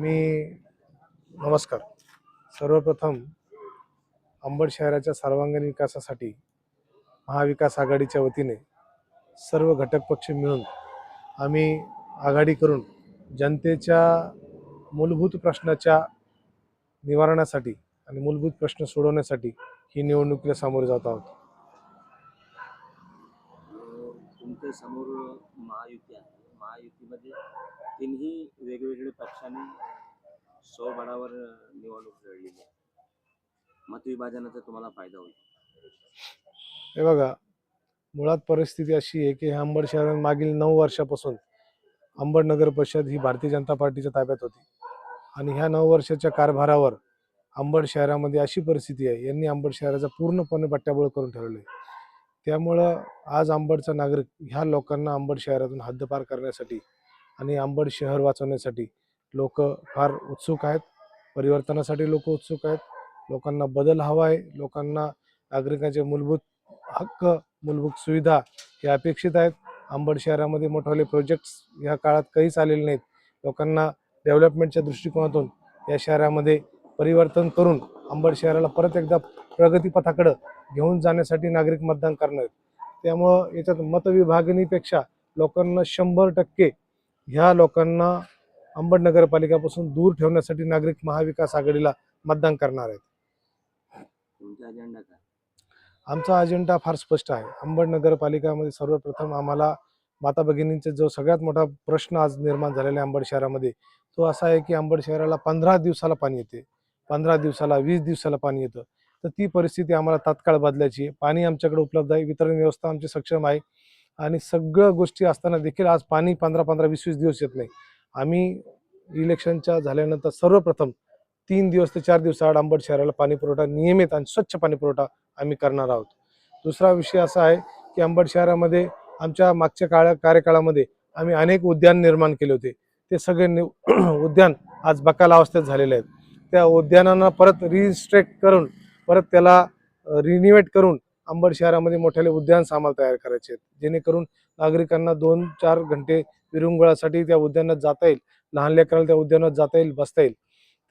मी नमस्कार. सर्वप्रथम अंबड शहराच्या सर्वांगीण विकासासाठी महाविकास आघाडीच्या वतीने सर्व घटक पक्ष मिळून आम्ही आघाडी करून जनतेच्या मूलभूत प्रश्नाच्या निवारणासाठी आणि मूलभूत प्रश्न सोडवण्यासाठी ही निवडणुकीला सामोरे जात आहोत. तुमच्यासमोर महायुती आहे. महायुतीमध्ये तीनही वेगवेगळे पक्ष सौ बळावर निवडणूक लढलेली आहे. मतविभाजनाचा तुम्हाला फायदा होईल. हे बघा मुळात परिस्थिती अशी आहे की अंबड शहरात मागील नऊ वर्षापासून अंबड नगर परिषद ही भारतीय जनता पार्टीच्या ताब्यात होती. आणि ह्या नऊ वर्षाच्या कारभारावर अंबड शहरामध्ये अशी परिस्थिती आहे यांनी अंबड शहराचा पूर्णपणे पट्ट्याबोळ करून ठेवलं आहे. त्यामुळं आज अंबडचा नागरिक ह्या लोकांना अंबड शहरातून हद्दपार करण्यासाठी आणि अंबड शहर वाचवण्यासाठी लोक फार उत्सुक आहेत. परिवर्तनासाठी लोक उत्सुक आहेत. लोकांना बदल हवा आहे लोकांना नागरिकांचे मूलभूत हक्क मूलभूत सुविधा हे अपेक्षित आहेत. अंबड शहरामध्ये मोठमोठे प्रोजेक्ट्स ह्या काळात काहीच आलेले नाहीत. लोकांना डेव्हलपमेंटच्या दृष्टिकोनातून या शहरामध्ये परिवर्तन करून अंबड शहराला परत एकदा प्रगतीपथाकडं घेऊन जाण्यासाठी नागरिक मतदान करणार आहेत. त्यामुळं याच्यात मतविभागणीपेक्षा लोकांना शंभर टक्के ह्या लोकांना अंबड नगरपालिकापासून दूर ठेवण्यासाठी नागरिक महाविकास आघाडीला मतदान करणार आहेत. आमचा अजेंडा फार स्पष्ट आहे. अंबड नगरपालिकामध्ये सर्वप्रथम आम्हाला माता भगिनींचा जो सगळ्यात मोठा प्रश्न आज निर्माण झालेला आहे अंबड शहरामध्ये तो असा आहे की अंबड शहराला पंधरा दिवसाला पाणी येते. पंधरा दिवसाला वीस दिवसाला पाणी येतं. तर ती परिस्थिती आम्हाला तात्काळ बदलायची आहे. पाणी आमच्याकडे उपलब्ध आहे. वितरण व्यवस्था आमची सक्षम आहे. आणि सगळ्या गोष्टी असताना देखील आज पाणी पंधरा पंधरा वीस वीस दिवस येत नाही. आम्ही इलेक्शनच्या झाल्यानंतर सर्वप्रथम तीन दिवस ते चार दिवसाआड अंबड शहराला पाणी पुरवठा नियमित आणि स्वच्छ पाणी पुरवठा आम्ही करणार आहोत. दुसरा विषय असा आहे की अंबड शहरामध्ये आमच्या मागच्या काळा कार्यकाळामध्ये आम्ही अनेक उद्यान निर्माण केले होते. ते सगळे नि उद्यान आज बकाल अवस्थेत झालेले आहेत. त्या उद्यानांना परत रिस्ट्रेक्ट करून परत त्याला रिनिवेट करून अंबड शहरामध्ये मोठ्याले उद्यान सामाल तयार करायचे आहेत. जेणेकरून नागरिकांना दोन चार घंटे विरंगुळासाठी त्या उद्यानात जाता येईल. लहान लेकराला त्या उद्यानात जाता येईल बसता येईल.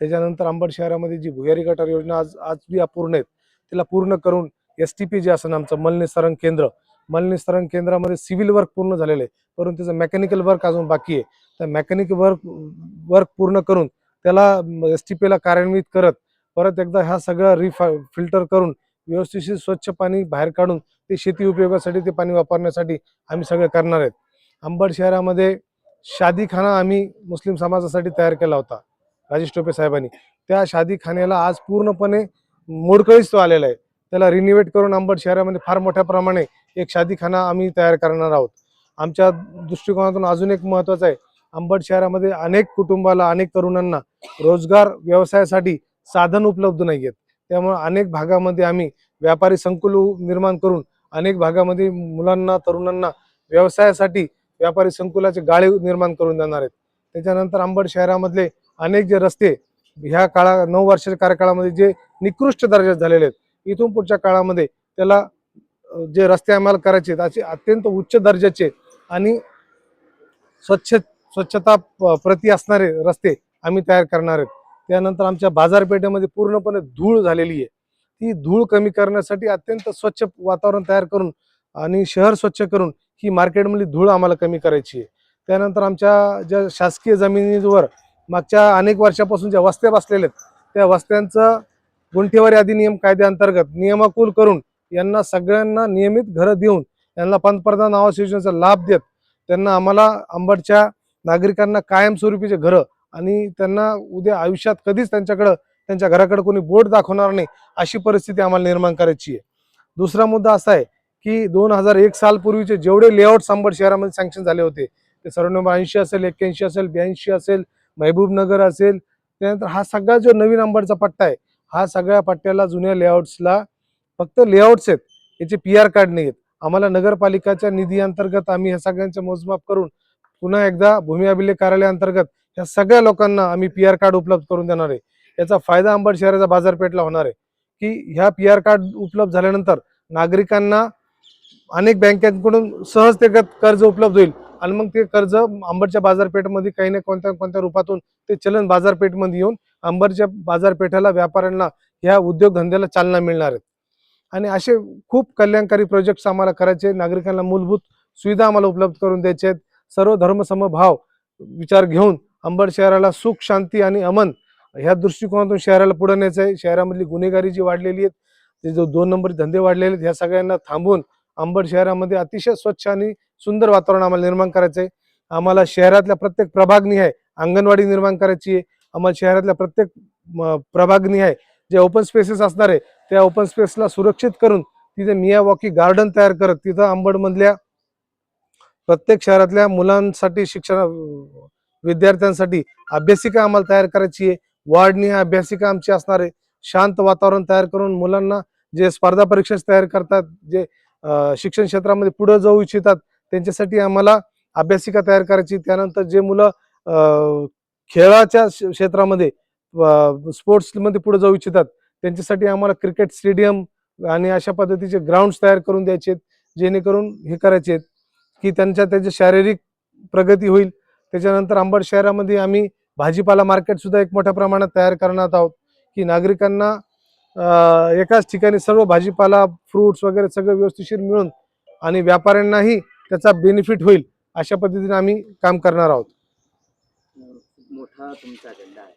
त्याच्यानंतर अंबड शहरामध्ये जी भुयारी गटार योजना आज आज बी अपूर्ण आहेत. तिला पूर्ण करून एस टी पी जे असं आमचं मलनिस्तारण केंद्र मलनिस्तारण केंद्रामध्ये सिव्हिल वर्क पूर्ण झालेलं आहे. परंतु त्याचं मेकॅनिकल वर्क अजून बाकी आहे. तर मेकॅनिकल वर्क वर्क पूर्ण करून त्याला एस टी पीला कार्यान्वित करत परत एकदा ह्या सगळं रिफा फिल्टर करून व्यवस्थित स्वच्छ पाणी बाहेर काढून ते शेती उपयोगासाठी ते पाणी वापरण्यासाठी आम्ही सगळं करणार आहेत. अंबड शहरामध्ये शादीखाना आम्ही मुस्लिम समाजासाठी तयार केला होता राजेश टोपे साहेबांनी. त्या शादीखान्याला आज पूर्णपणे मोडकळीच तो आलेला आहे. त्याला रिनिवेट करून अंबड शहरामध्ये फार मोठ्या प्रमाणे एक शादीखाना आम्ही तयार करणार आहोत. आमच्या दृष्टिकोनातून अजून एक महत्त्वाचं आहे. अंबड शहरामध्ये अनेक कुटुंबाला अनेक तरुणांना रोजगार व्यवसायासाठी साधन उपलब्ध नाही आहेत त्यामुळे अनेक भागामध्ये आम्ही व्यापारी संकुल निर्माण करून अनेक भागामध्ये मुलांना तरुणांना व्यवसायासाठी व्यापारी संकुलाचे गाळे निर्माण करून देणार आहेत. त्याच्यानंतर अंबड शहरामधले अनेक जे रस्ते ह्या काळा नऊ वर्षाच्या कार्यकाळामध्ये जे निकृष्ट दर्जा झालेले आहेत इथून पुढच्या काळामध्ये त्याला जे रस्ते आम्हाला करायचे आहेत असे अत्यंत उच्च दर्जाचे आणि स्वच्छ स्वच्छता प- प्रती असणारे रस्ते आम्ही तयार करणार आहेत. त्यानंतर आमच्या बाजारपेठेमध्ये पूर्णपणे धूळ झालेली आहे. ती धूळ कमी करण्यासाठी अत्यंत स्वच्छ वातावरण तयार करून आणि शहर स्वच्छ करून ही मार्केटमधली धूळ आम्हाला कमी करायची आहे. त्यानंतर आमच्या ज्या शासकीय जमिनीवर मागच्या अनेक वर्षापासून ज्या वस्त्या बसलेल्या आहेत त्या वस्त्यांचं गुंठेवारी अधिनियम कायद्याअंतर्गत नियमाकूल करून यांना सगळ्यांना नियमित घरं देऊन यांना पंतप्रधान आवास योजनेचा लाभ देत त्यांना आम्हाला अंबडच्या नागरिकांना कायमस्वरूपीचे घरं आणि त्यांना उद्या आयुष्यात कधीच त्यांच्याकडं त्यांच्या घराकडे कोणी बोट दाखवणार नाही अशी परिस्थिती आम्हाला निर्माण करायची आहे. दुसरा मुद्दा असा आहे की दोन हजार एक सालपूर्वीचे जेवढे लेआउट अंबड शहरामध्ये सँक्शन झाले होते ते सर्व नंबर ऐंशी असेल एक्क्याऐंशी असेल ब्याऐंशी असेल महबूबनगर असेल त्यानंतर हा सगळा जो नवीन अंबडचा पट्टा आहे हा सगळ्या पट्ट्याला जुन्या लेआउट्सला फक्त लेआउट्स आहेत याचे पी आर कार्ड नाही आहेत आम्हाला नगरपालिकाच्या निधी अंतर्गत आम्ही ह्या सगळ्यांचे मोजमाप करून पुन्हा एकदा भूमी अभिलेख कार्यालयाअंतर्गत ह्या सगळ्या लोकांना आम्ही पी आर कार्ड उपलब्ध करून देणार आहे. याचा फायदा अंबड शहराच्या बाजारपेठला होणार आहे. की ह्या पी आर कार्ड उपलब्ध झाल्यानंतर नागरिकांना अनेक बँकांकडून सहजतेगत कर्ज उपलब्ध होईल. आणि मग ते कर्ज अंबडच्या बाजारपेठमध्ये काही ना कोणत्या कोणत्या रूपातून ते चलन बाजारपेठमध्ये येऊन अंबरच्या बाजारपेठाला व्यापाऱ्यांना ह्या उद्योगधंद्याला चालना मिळणार आहेत आणि असे खूप कल्याणकारी प्रोजेक्ट्स आम्हाला करायचे नागरिकांना मूलभूत सुविधा आम्हाला उपलब्ध करून द्यायचे आहेत. सर्व धर्मसमभाव विचार घेऊन अंबड शहराला सुख शांती आणि अमन ह्या दृष्टिकोनातून शहराला पुढे न्यायचं आहे. शहरामधली गुन्हेगारी जी वाढलेली आहे ते जो दोन नंबर धंदे वाढलेले आहेत ह्या सगळ्यांना थांबून अंबड शहरामध्ये अतिशय स्वच्छ आणि सुंदर वातावरण आम्हाला निर्माण करायचं आहे. आम्हाला शहरातल्या प्रत्येक प्रभागनी आहे अंगणवाडी निर्माण करायची आहे. आम्हाला शहरातल्या प्रत्येक म, प्रभागनी आहे. जे ओपन स्पेसेस असणार आहे त्या ओपन स्पेसला सुरक्षित करून तिथे मिया वॉकी गार्डन तयार करत तिथं अंबडमधल्या प्रत्येक शहरातल्या मुलांसाठी शिक्षण विद्यार्थ्यांसाठी अभ्यासिका आम्हाला तयार करायची आहे. वार्डनी अभ्यासिका आमची असणार आहे. शांत वातावरण तयार करून मुलांना जे स्पर्धा परीक्षा तयार करतात जे शिक्षण क्षेत्रामध्ये पुढे जाऊ इच्छितात त्यांच्यासाठी आम्हाला अभ्यासिका तयार करायची. त्यानंतर जे मुलं खेळाच्या क्षेत्रामध्ये स्पोर्ट्समध्ये पुढे जाऊ इच्छितात त्यांच्यासाठी आम्हाला क्रिकेट स्टेडियम आणि अशा पद्धतीचे ग्राउंड्स तयार करून द्यायचे आहेत जेणेकरून हे करायचे आहेत की त्यांच्या त्यांची शारीरिक प्रगती होईल त्याच्यानंतर अंबड शहरामध्ये आम्ही भाजीपाला मार्केट सुद्धा एक मोठ्या प्रमाणात तयार करणार आहोत की नागरिकांना एकाच ठिकाणी सर्व भाजीपाला फ्रुट्स वगैरे सगळं व्यवस्थिशीर मिळून आणि व्यापाऱ्यांनाही त्याचा बेनिफिट होईल अशा पद्धतीने आम्ही काम करणार आहोत. मोठा तुमचा अजेंडा आहे.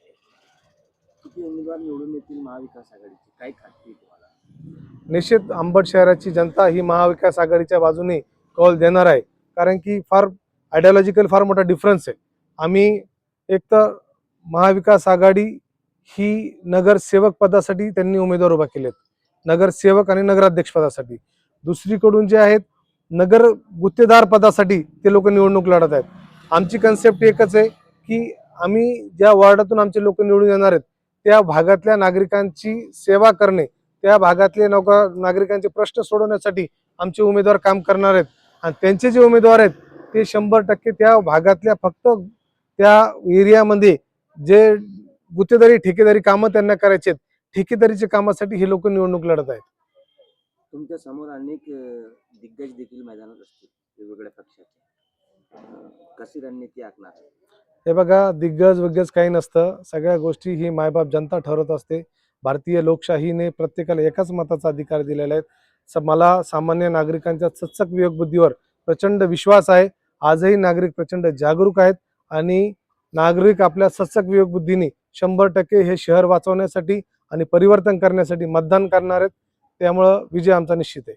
किती उमेदवार निवडून येतील महाविकास आघाडीचे? काय खात्री आहे तुम्हाला? निश्चित अंबड शहराची जनता ही महाविकास आघाडीच्या बाजूने कौल देणार आहे कारण की फार आयडियॉलॉजिकल फार मोठा डिफरन्स आहे. आम्ही एक तर महाविकास आघाडी ही नगरसेवक पदासाठी त्यांनी उमेदवार उभा केलेत. नगरसेवक आणि नगराध्यक्ष पदासाठी. दुसरीकडून जे आहेत नगर गुत्तेदार पदासाठी ते लोक निवडणूक लढत आहेत. आमची कन्सेप्ट एकच आहे की आम्ही ज्या वॉर्डातून आमचे लोक निवडून येणार आहेत त्या भागातल्या नागरिकांची सेवा करणे त्या भागातले नौका नागरिकांचे प्रश्न सोडवण्यासाठी आमचे उमेदवार काम करणार आहेत. आणि त्यांचे जे उमेदवार आहेत ते शंभर टक्के त्या भागातल्या फक्त त्या एरियामध्ये जे गुत्तेदारी ठेकेदारी कामं त्यांना करायचे आहेत ठेकेदारीच्या कामासाठी हे लोक निवडणूक लढत आहेत. तुमच्यासमोर अनेक दिग्गज देखील मैदानात असतील वेगवेगळ्या पक्षाचे. कशी रणनीती आखणार? हे बघा दिग्गज विग्गज काही नसतं. सगळ्या गोष्टी ही मायबाप जनता ठरवत असते. भारतीय लोकशाहीने प्रत्येकाला एकाच मताचा अधिकार दिलेला आहे. स- मला सामान्य नागरिकांच्या सचक विवेक बुद्धीवर प्रचंड विश्वास आहे. आजही नागरिक प्रचंड जागरूक आहेत आणि नागरिक आपल्या सचक विवेकबुद्धीने शंभर टक्के हे शहर वाचवण्यासाठी आणि परिवर्तन करण्यासाठी मतदान करणार आहेत. त्यामुळं विजय आमचा निश्चित आहे.